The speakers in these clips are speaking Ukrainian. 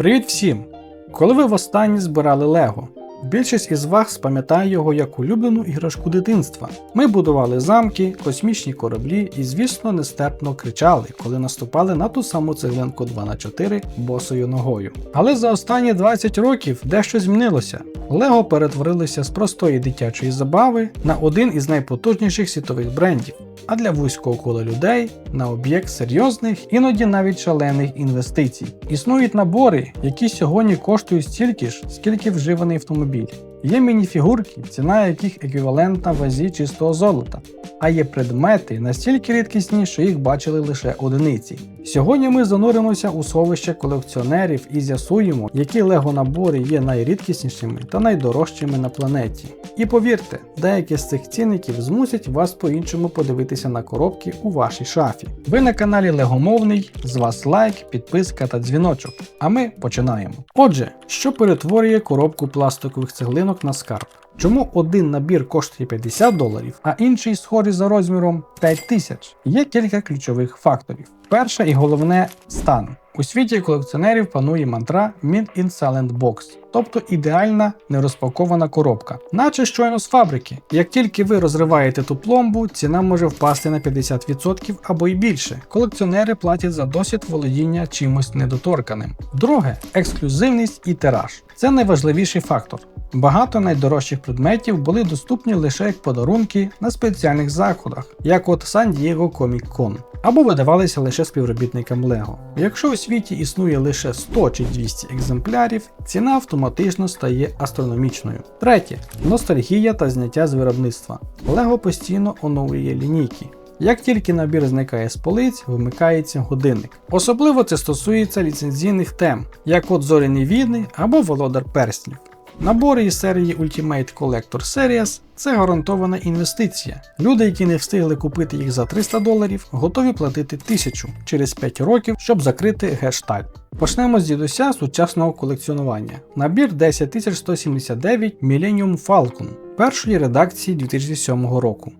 Привіт всім! Коли ви востаннє збирали Лего? Більшість із вас пам'ятає його як улюблену іграшку дитинства. Ми будували замки, космічні кораблі і, звісно, нестерпно кричали, коли наступали на ту саму цеглинку 2х4 босою ногою. Але за останні 20 років дещо змінилося. Лего перетворилося з простої дитячої забави на один із найпотужніших світових брендів, а для вузького кола людей на об'єкт серйозних, іноді навіть шалених інвестицій. Існують набори, які сьогодні коштують стільки ж, скільки вживаний автомобіль. Є мініфігурки, ціна яких еквівалентна вазі чистого золота, а є предмети настільки рідкісні, що їх бачили лише одиниці. Сьогодні ми зануримося у сховище колекціонерів і з'ясуємо, які лего набори є найрідкіснішими та найдорожчими на планеті. І повірте, деякі з цих цінників змусять вас по-іншому подивитися на коробки у вашій шафі. Ви на каналі Легомовний, з вас лайк, підписка та дзвіночок. А ми починаємо. Отже, що перетворює коробку пластикових цеглинок на скарб? Чому один набір коштує 50 доларів, а інший схожий за розміром 5 тисяч? Є кілька ключових факторів. Перше і головне стан. У світі колекціонерів панує мантра Mint in Silent Box, тобто ідеальна нерозпакована коробка, наче щойно з фабрики. Як тільки ви розриваєте ту пломбу, ціна може впасти на 50% або й більше. Колекціонери платять за досвід володіння чимось недоторканим. Друге ексклюзивність і тираж. Це найважливіший фактор. Багато найдорожчих предметів були доступні лише як подарунки на спеціальних заходах, як от Diego Comic Con, або видавалися лише співробітникам Lego. Якщо у світі існує лише 100 чи 200 екземплярів, ціна автоматично стає астрономічною. Третє ностальгія та зняття з виробництва. Lego постійно оновлює лінійки. Як тільки набір зникає з полиць, вимикається годинник. Особливо це стосується ліцензійних тем, як от Зоряні війни або Володар Перснів. Набори із серії Ultimate Collector Series це гарантована інвестиція. Люди, які не встигли купити їх за 300 доларів, готові платити 1000 через 5 років, щоб закрити гештальт. Почнемо з дідуся сучасного колекціонування. Набір 10179 Millennium Falcon першої редакції 2007 року.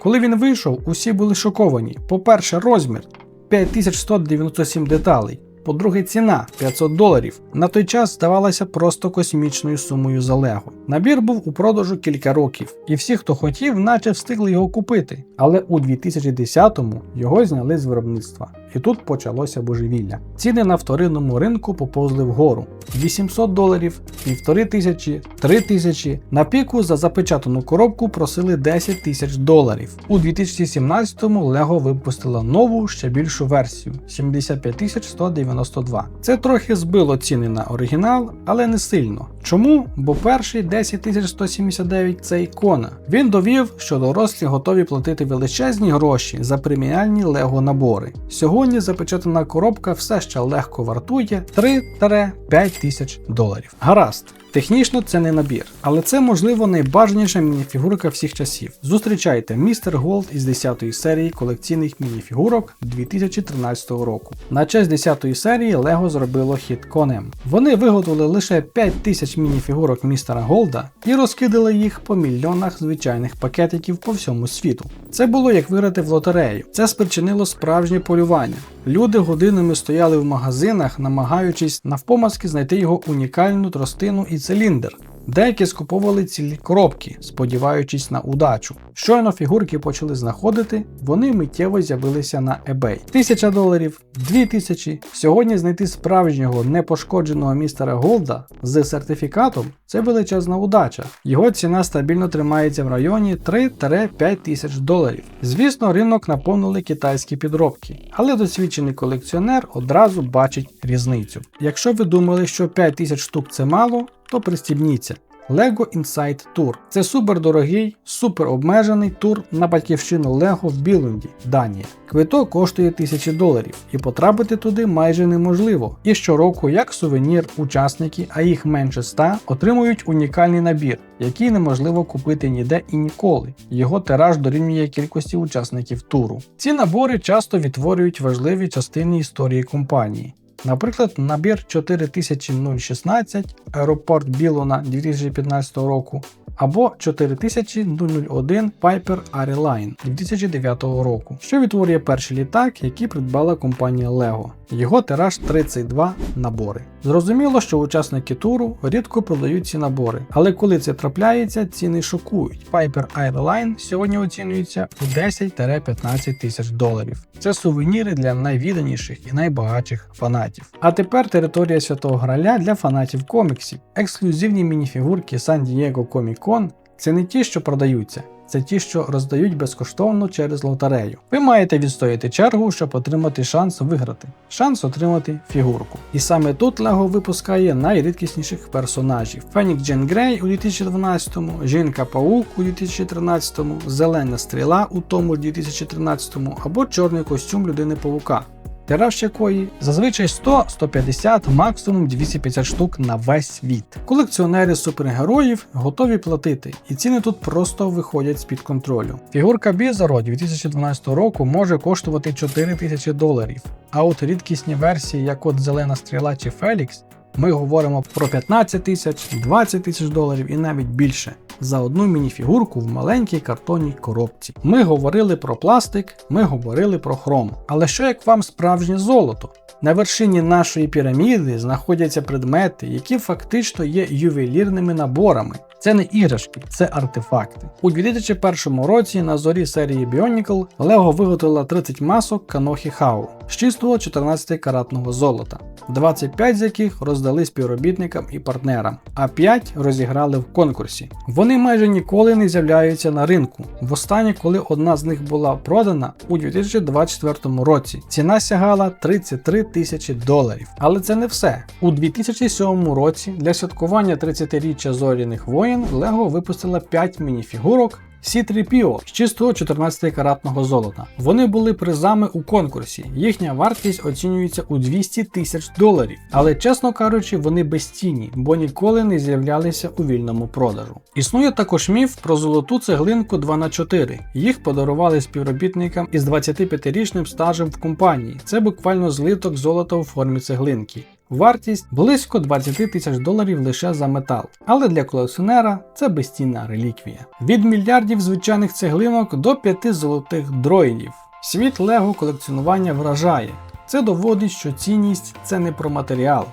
Коли він вийшов, усі були шоковані. По-перше, розмір 5197 деталей. По-друге, ціна 500 доларів. На той час здавалася просто космічною сумою за Лего. Набір був у продажу кілька років, і всі, хто хотів, наче встигли його купити. Але у 2010-му його зняли з виробництва. І тут почалося божевілля. Ціни на вторинному ринку поповзли вгору: 800 доларів, 1500, 3000. На піку за запечатану коробку просили 10 тисяч доларів. У 2017-му Lego випустила нову ще більшу версію 75192. Це трохи збило ціни на оригінал, але не сильно. Чому? Бо перший 10179 це ікона. Він довів, що дорослі готові платити величезні гроші за преміальні лего набори. Сьогодні запечатана коробка все ще легко вартує 3-5 тисяч доларів. Гаразд. Технічно це не набір, але це можливо найбажаніша мініфігурка всіх часів. Зустрічайте Містер Голд із 10-ї серії колекційних мініфігурок 2013 року. На честь 10-ї серії Lego зробило хід конем. Вони виготовили лише 5 тисяч мініфігурок містера Голда і розкидали їх по мільйонах звичайних пакетиків по всьому світу. Це було як виграти в лотерею. Це спричинило справжнє полювання. Люди годинами стояли в магазинах, намагаючись навпомацки знайти його унікальну тростину і циліндр. Деякі скуповували цілі коробки, сподіваючись на удачу. Щойно фігурки почали знаходити, вони миттєво з'явилися на eBay. Тисяча доларів, дві тисячі. Сьогодні знайти справжнього непошкодженого містера Голда з сертифікатом це величезна удача. Його ціна стабільно тримається в районі 3-5 тисяч доларів. Звісно, ринок наповнили китайські підробки, але досвідчений колекціонер одразу бачить різницю. Якщо ви думали, що 5 тисяч штук це мало, то пристібніться. Lego Inside Tour це супердорогий, суперобмежений тур на батьківщину Lego в Білунді, Данія. Квиток коштує тисячі доларів, і потрапити туди майже неможливо. І щороку, як сувенір, учасники, а їх менше 100, отримують унікальний набір, який неможливо купити ніде і ніколи. Його тираж дорівнює кількості учасників туру. Ці набори часто відтворюють важливі частини історії компанії. Наприклад, набір 4016 аеропорт Білона 2015 року або 4001 Piper Airline 2009 року, що відтворює перший літак, який придбала компанія Lego. Його тираж 32 набори. Зрозуміло, що учасники туру рідко продають ці набори, але коли це трапляється, ціни шокують. Piper Airline сьогодні оцінюється у 10-15 тисяч доларів. Це сувеніри для найвіданіших і найбагатших фанатів. А тепер територія Святого Граля для фанатів коміксів. Ексклюзивні мініфігурки San Diego Comic Con це не ті, що продаються. Це ті, що роздають безкоштовно через лотерею. Ви маєте відстояти чергу, щоб отримати шанс виграти, шанс отримати фігурку. І саме тут LEGO випускає найрідкісніших персонажів: Фенік Джен Грей у 2012-му, Жінка Паук у 2013-му, Зелена стріла у тому ж 2013-му або чорний костюм людини Павука тираж якої зазвичай 100-150, максимум 250 штук на весь світ. Колекціонери супергероїв готові платити, і ціни тут просто виходять з-під контролю. Фігурка Бізаро 2012 року може коштувати 4 тисячі доларів, а от рідкісні версії, як от Зелена стріла чи Фелікс, ми говоримо про 15 тисяч, 20 тисяч доларів і навіть більше за одну мініфігурку в маленькій картонній коробці. Ми говорили про пластик, ми говорили про хром. Але що як вам справжнє золото? На вершині нашої піраміди знаходяться предмети, які фактично є ювелірними наборами. Це не іграшки, це артефакти. У 2001 році на зорі серії Bionicle Lego виготовила 30 масок Канохі Хау з чистого 14-каратного золота, 25 з яких роздали співробітникам і партнерам, а 5 розіграли в конкурсі. Вони майже ніколи не з'являються на ринку. Востаннє, коли одна з них була продана у 2024 році, ціна сягала 33 тисячі доларів. Але це не все. У 2007 році для святкування 30-річчя зоряних воїн Lego випустила 5 мініфігурок C3PO з чистого 14-каратного золота. Вони були призами у конкурсі. Їхня вартість оцінюється у 200 тисяч доларів. Але чесно кажучи, вони безцінні, бо ніколи не з'являлися у вільному продажу. Існує також міф про золоту цеглинку 2х4. Їх подарували співробітникам із 25-річним стажем в компанії. Це буквально злиток золота у формі цеглинки. Вартість близько 20 тисяч доларів лише за метал, але для колекціонера це безцінна реліквія. Від мільярдів звичайних цеглинок до п'яти золотих дроїдів. Світ Лего колекціонування вражає. Це доводить, що цінність це не про матеріал,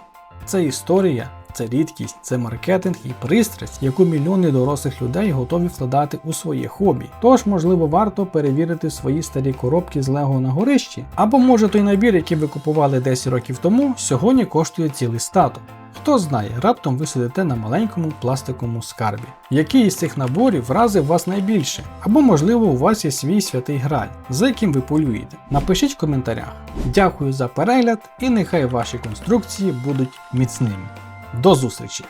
це історія, це рідкість, це маркетинг і пристрасть, яку мільйони дорослих людей готові вкладати у своє хобі. Тож, можливо, варто перевірити свої старі коробки з Лего на горищі, або може той набір, який ви купували 10 років тому, сьогодні коштує цілий статок. Хто знає, раптом ви сидите на маленькому пластиковому скарбі. Який із цих наборів вразив вас найбільше? Або, можливо, у вас є свій святий граль, за яким ви полюєте. Напишіть в коментарях. Дякую за перегляд і нехай ваші конструкції будуть міцними. До зустрічі!